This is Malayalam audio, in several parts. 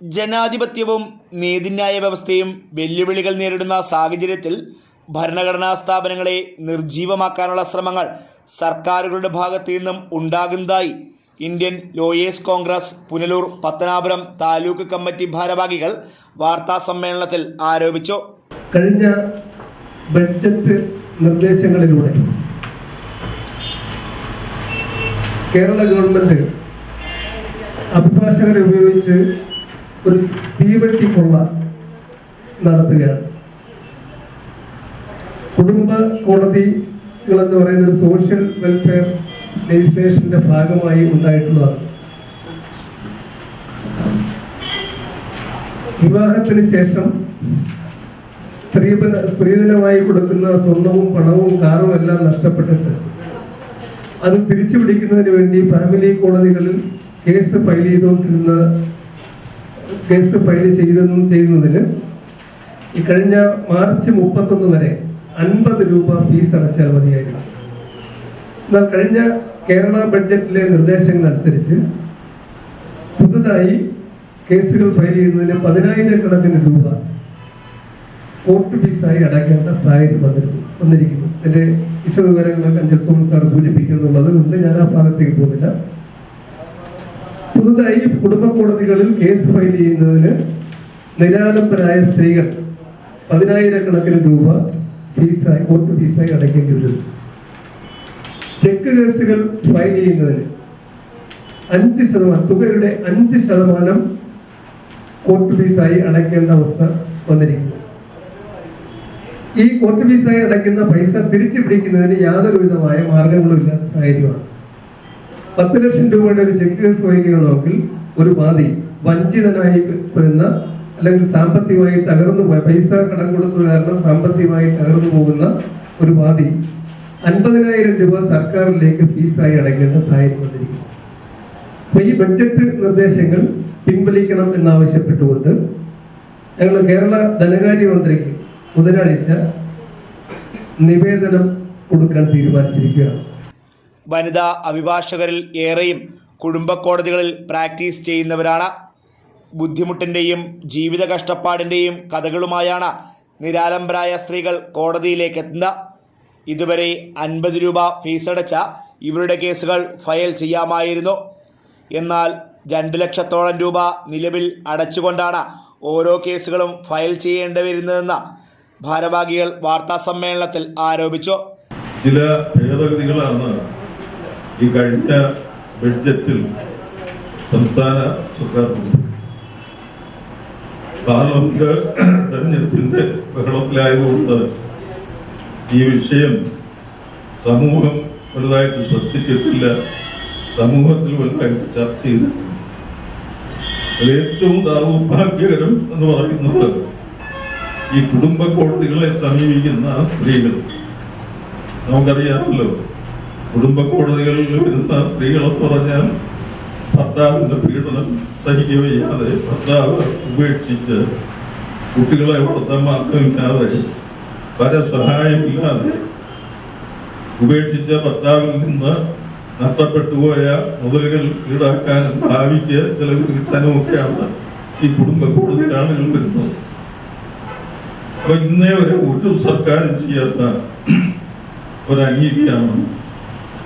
ജനാധിപത്യവും നീതിന്യായ വ്യവസ്ഥയും വെല്ലുവിളികൾ നേരിടുന്ന സാഹചര്യത്തിൽ ഭരണഘടനാ സ്ഥാപനങ്ങളെ നിർജീവമാക്കാനുള്ള ശ്രമങ്ങൾ സർക്കാരുകളുടെ ഭാഗത്തു നിന്നും ഉണ്ടാകുന്നതായി Indian lawyers Congress Punalur Pathanapuram taluk committee ഭാരവാഹികൾ വാർത്താ സമ്മേളനത്തിൽ ആരോപിച്ചു. കഴിഞ്ഞ ബഡ്ജറ്റ് നിർദ്ദേശങ്ങളിലൂടെ കേരള ഗവൺമെന്റ് അഭിഭാഷകരെ ഉപയോഗിച്ച് ഒരു തീവെട്ടിക്കൊള്ള നടത്തുകയാണ്. കുടുംബ കോടതികൾ എന്ന് പറയുന്ന ഒരു സോഷ്യൽ വെൽഫെയർ ലെജിസ്ലേഷന്റെ ഭാഗമായി ഉണ്ടായിട്ടുള്ളതാണ്. വിവാഹത്തിന് ശേഷം സ്ത്രീധന സ്ത്രീധനമായി കൊടുക്കുന്ന സ്വർണവും പണവും കാറും എല്ലാം നഷ്ടപ്പെട്ടിട്ട് അത് തിരിച്ചു പിടിക്കുന്നതിന് വേണ്ടി ഫാമിലി കോടതികളിൽ കേസ് ഫയൽ ചെയ്തുകൊണ്ടിരുന്ന കേസ് ഫയൽ ചെയ്തെന്നും ചെയ്യുന്നതിന് ഈ കഴിഞ്ഞ മാർച്ച് മുപ്പത്തൊന്ന് വരെ അൻപത് രൂപ ഫീസ് അടച്ചാൽ മതിയായിരുന്നു എന്നാൽ കഴിഞ്ഞ കേരള ബഡ്ജറ്റിലെ നിർദ്ദേശങ്ങൾ അനുസരിച്ച് പുതുതായി കേസുകൾ ഫയൽ ചെയ്യുന്നതിന് പതിനായിരക്കണക്കിന് രൂപ കോർട്ട് ഫീസായി അടയ്ക്കേണ്ട സാഹചര്യം വന്നിരുന്നു വന്നിരിക്കുന്നു. എന്റെ വിശദവിവരങ്ങളൊക്കെ അഞ്ചൽ സാർ സൂചിപ്പിക്കുന്നുള്ളത് കൊണ്ട് ഞാൻ ആ ഭാഗത്തേക്ക് പോകുന്നില്ല. പുതുതായി കുടുംബ കോടതികളിൽ കേസ് ഫയൽ ചെയ്യുന്നതിന് നിരാലംബരായ സ്ത്രീകൾ പതിനായിരക്കണക്കിന് രൂപ ഫീസായി കോർട്ട് ഫീസായി അടയ്ക്കേണ്ടി വരുന്നു ചെക്ക് കേസുകൾ ഫയൽ ചെയ്യുന്നതിന് അഞ്ച് ശതമാനം തുകയുടെ അഞ്ച് ശതമാനം കോർട്ട് ഫീസായി അടയ്ക്കേണ്ട അവസ്ഥ വന്നിരിക്കുന്നു. ഈ കോർട്ട് ഫീസായി അടയ്ക്കുന്ന പൈസ തിരിച്ചു പിടിക്കുന്നതിന് യാതൊരുവിധമായ മാർഗങ്ങളും ഇല്ലാത്ത സാഹചര്യമാണ്. പത്ത് ലക്ഷം രൂപയുടെ ഒരു ചെക്ക് കേസ് നോക്കിൽ ഒരു വാദി വഞ്ചിതനായി വരുന്ന അല്ലെങ്കിൽ സാമ്പത്തികമായി തകർന്നു പോയ പൈസ കടം കൊടുത്തത് കാരണം സാമ്പത്തികമായി തകർന്നു പോകുന്ന ഒരു വാദി അൻപതിനായിരം രൂപ സർക്കാരിലേക്ക് ഫീസായി അടയ്ക്കേണ്ട സാഹചര്യം വന്നിരിക്കുന്നു. അപ്പൊ ഈ ബഡ്ജറ്റ് നിർദ്ദേശങ്ങൾ പിൻവലിക്കണം എന്നാവശ്യപ്പെട്ടുകൊണ്ട് ഞങ്ങൾ കേരള ധനകാര്യ ധനകാര്യമന്ത്രിക്ക് ബുധനാഴ്ച നിവേദനം കൊടുക്കാൻ തീരുമാനിച്ചിരിക്കുകയാണ്. വനിതാ അഭിഭാഷകരിൽ ഏറെയും കുടുംബ കോടതികളിൽ പ്രാക്ടീസ് ചെയ്യുന്നവരാണ്. ബുദ്ധിമുട്ടിന്റെയും ജീവിത കഷ്ടപ്പാടിന്റെയും കഥകളുമായാണ് നിരാലംബരായ സ്ത്രീകൾ കോടതിയിലേക്ക് എത്തുന്നത്. ഇതുവരെ അൻപത് രൂപ ഫീസടച്ച ഇവരുടെ കേസുകൾ ഫയൽ ചെയ്യാമായിരുന്നു. എന്നാൽ രണ്ട് ലക്ഷത്തോളം രൂപ നിലവിൽ അടച്ചുകൊണ്ടാണ് ഓരോ കേസുകളും ഫയൽ ചെയ്യേണ്ടി വരുന്നതെന്ന് ഭാരവാഹികൾ വാർത്താസമ്മേളനത്തിൽ ആരോപിച്ചു. ചില ഭേദഗതികളാണ് ഈ കഴിഞ്ഞ ബഡ്ജറ്റിൽ സംസ്ഥാന സർക്കാർ. പാർലമെന്റ് തെരഞ്ഞെടുപ്പിന്റെ ബഹളത്തിലായതുകൊണ്ട് ഈ വിഷയം സമൂഹം വലുതായിട്ട് ശ്രദ്ധിച്ചിട്ടില്ല സമൂഹത്തിൽ വലുതായിട്ട് ചർച്ച ചെയ്തിട്ടില്ല ഏറ്റവും ദൗർഭാഗ്യകരം എന്ന് പറയുന്നത് ഈ കുടുംബ കോടതികളെ സമീപിക്കുന്ന സ്ത്രീകൾ നമുക്കറിയാമല്ലോ കുടുംബ കോടതികളിൽ വരുന്ന സ്ത്രീകളെ പറഞ്ഞാൽ ഭർത്താവിന്റെ പീഡനം സഹിക്കുകയാതെ ഭർത്താവ് ഉപേക്ഷിച്ച് കുട്ടികളെ വളർത്താൻ മാർഗമില്ലാതെ പരസഹായമില്ലാതെ ഉപേക്ഷിച്ച ഭർത്താവിൽ നിന്ന് നഷ്ടപ്പെട്ടു പോയ മുതലുകൾ ഈടാക്കാനും ഭാവിക്ക് ചിലവ് കിട്ടാനും ഒക്കെയാണ് ഈ കുടുംബ കോടതിയിൽ ആളുകൾ വരുന്നത്. അപ്പൊ ഇന്നേ വരെ ഒരു സർക്കാരും ചെയ്യാത്ത ഒരു അനീതിയാണ്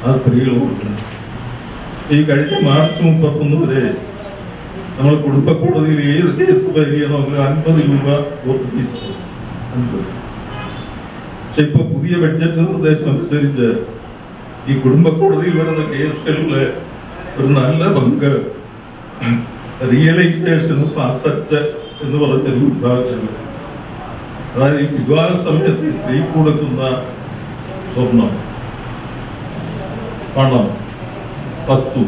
ആ സ്ത്രീകൾ കൊടുക്കുന്നത് ഈ കഴിഞ്ഞ മാർച്ച് മുപ്പത്തൊന്ന് വരെ നമ്മൾ കുടുംബ കോടതിയിൽ ഏത് കേസ് പരിഗണമെങ്കിലും അൻപത് രൂപ ഫീസ് അൻപത് പക്ഷെ ഇപ്പൊ പുതിയ ബഡ്ജറ്റ് നിർദ്ദേശം അനുസരിച്ച് ഈ കുടുംബ കോടതിയിൽ വരുന്ന കേസുകളിലെ ഒരു നല്ല പങ്ക് റിയലൈസേഷൻ അസറ്റ് എന്ന് പറഞ്ഞൊരു വിഭാഗത്തിലുണ്ട് അതായത് ഈ വിവാഹ സമയത്ത് സ്ത്രീ കൊടുക്കുന്ന സ്വർണം പണം വസ്തു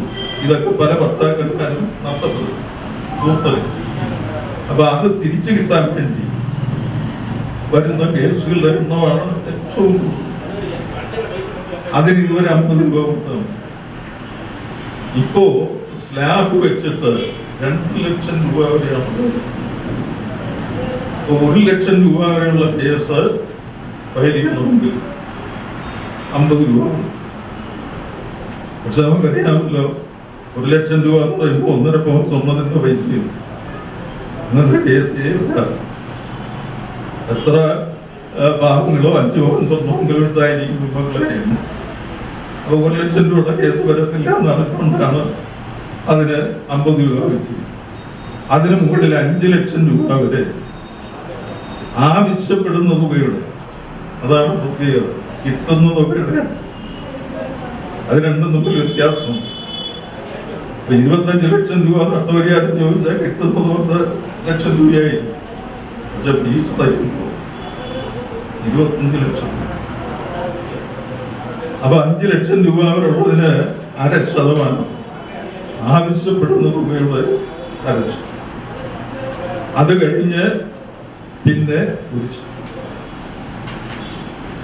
ഇതൊക്കെ പല ഭർത്താക്കന്മാരും നഷ്ടപ്പെടും. അപ്പൊ അത് തിരിച്ചു കിട്ടാൻ വേണ്ടി വരുന്ന കേസുകളുടെ എണ്ണമാണ് ഏറ്റവും അതിന് ഇതുവരെ അമ്പത് രൂപ കൊടുത്തതാണ്. ഇപ്പോ സ്ലാബ് വെച്ചിട്ട് രണ്ട് ലക്ഷം രൂപ വരെയാണ്. ഒരു ലക്ഷം രൂപ വരെയുള്ള കേസ് ഫയൽ ചെയ്യണമെങ്കിൽ അമ്പത് രൂപ കൊടുക്കും. പക്ഷെ നമുക്കറിയാമല്ലോ ഒരു ലക്ഷം രൂപ എന്ന് പറയുമ്പോൾ ഒന്നര പവൻ സ്വർണത്തിന്റെ പൈസയും അങ്ങനത്തെ കേസ് എത്ര പാവങ്ങളോ അഞ്ചോ സ്വർണമെങ്കിലും ഉണ്ടായിരിക്കും കുടുംബങ്ങളെ അപ്പോൾ ഒരു ലക്ഷം രൂപയുടെ കേസ് വരത്തില്ല എന്ന് അറിഞ്ഞുകൊണ്ടാണ് അതിന് അമ്പത് രൂപ വെച്ചത്. അതിന് മുകളിൽ അഞ്ച് ലക്ഷം രൂപ വരെ ആവശ്യപ്പെടുന്ന തുകയുടെ അതാണ് പ്രത്യേകത. കിട്ടുന്ന തുകയുടെ അത് രണ്ടും തമ്മിൽ വ്യത്യാസം ഇപ്പൊ ഇരുപത്തഞ്ച് ലക്ഷം രൂപ നഷ്ടപരിഹാരം ചോദിച്ചാൽ കിട്ടുന്നത് പത്ത് ലക്ഷം രൂപയായി പക്ഷെ ഫീസ് തരുമ്പോ ഇരുപത്തഞ്ച് ലക്ഷം. അപ്പൊ അഞ്ച് ലക്ഷം രൂപ അവരുള്ളതിന് അര ശതമാനം ആവശ്യപ്പെടുന്ന തുകയുടെ അര. അത് കഴിഞ്ഞ് പിന്നെ ഒരു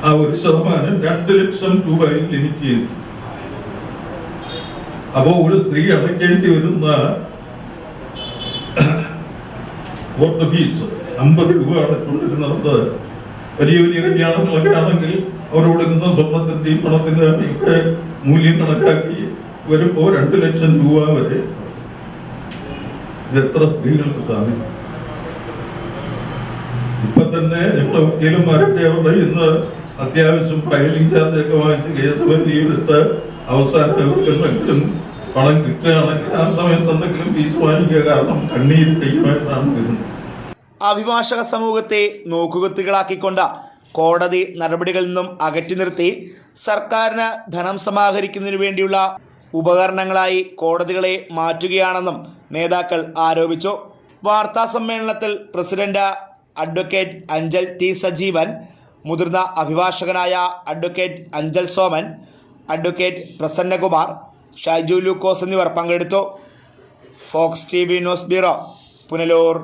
ആ ഒരു ശതമാനം രണ്ട് ലക്ഷം രൂപയിൽ ലിമിറ്റ് ചെയ്തു അപ്പോ ഒരു സ്ത്രീ അടയ്ക്കേണ്ടി വരുന്ന കോർട്ട് ഫീസ് അമ്പത് രൂപ അടച്ചുകൊണ്ടിരുന്നത് വലിയ വലിയ കല്യാണങ്ങളൊക്കെ ആണെങ്കിൽ അവർ കൊടുക്കുന്ന സ്വർണത്തിന്റെയും പണത്തിന്റെയും ഒക്കെ മൂല്യം കണക്കാക്കി വരുമ്പോൾ രണ്ട് ലക്ഷം രൂപ വരെ ഇതെത്ര സ്ത്രീകൾക്ക് സാധിക്കും? ഇപ്പൊ തന്നെ ഞങ്ങളെ വക്കീലന്മാരൊക്കെ അവരുടെ ഇന്ന് അത്യാവശ്യം ഫയലിംഗ് ചാർജ് ഒക്കെ വാങ്ങിച്ച് കേസ് വരി ചെയ്തിട്ട് അവസാനം അവർക്ക് എന്തെങ്കിലും പണം കിട്ടുകയാണെങ്കിൽ ആ സമയത്ത് എന്തെങ്കിലും ഫീസ് വാങ്ങിക്കുക. കാരണം കണ്ണീർ കയ്യുമായിട്ടാണ് വരുന്നത്. അഭിഭാഷക സമൂഹത്തെ നോക്കുകത്തുകളാക്കിക്കൊണ്ട കോടതി നടപടികളിൽ നിന്നും അകറ്റി നിർത്തി സർക്കാരിന് ധനം സമാഹരിക്കുന്നതിനു വേണ്ടിയുള്ള ഉപകരണങ്ങളായി കോടതികളെ മാറ്റുകയാണെന്നും നേതാക്കൾ ആരോപിച്ചു. വാർത്താ സമ്മേളനത്തിൽ president advocate Anchal T Sajeevan മുതിർന്ന അഭിഭാഷകനായ അഡ്വക്കേറ്റ് അഞ്ചൽ സോമൻ അഡ്വക്കേറ്റ് പ്രസന്നകുമാർ ഷൈജു ലൂക്കോസ് എന്നിവർ പങ്കെടുത്തു. Fox T V news bureau Punalur.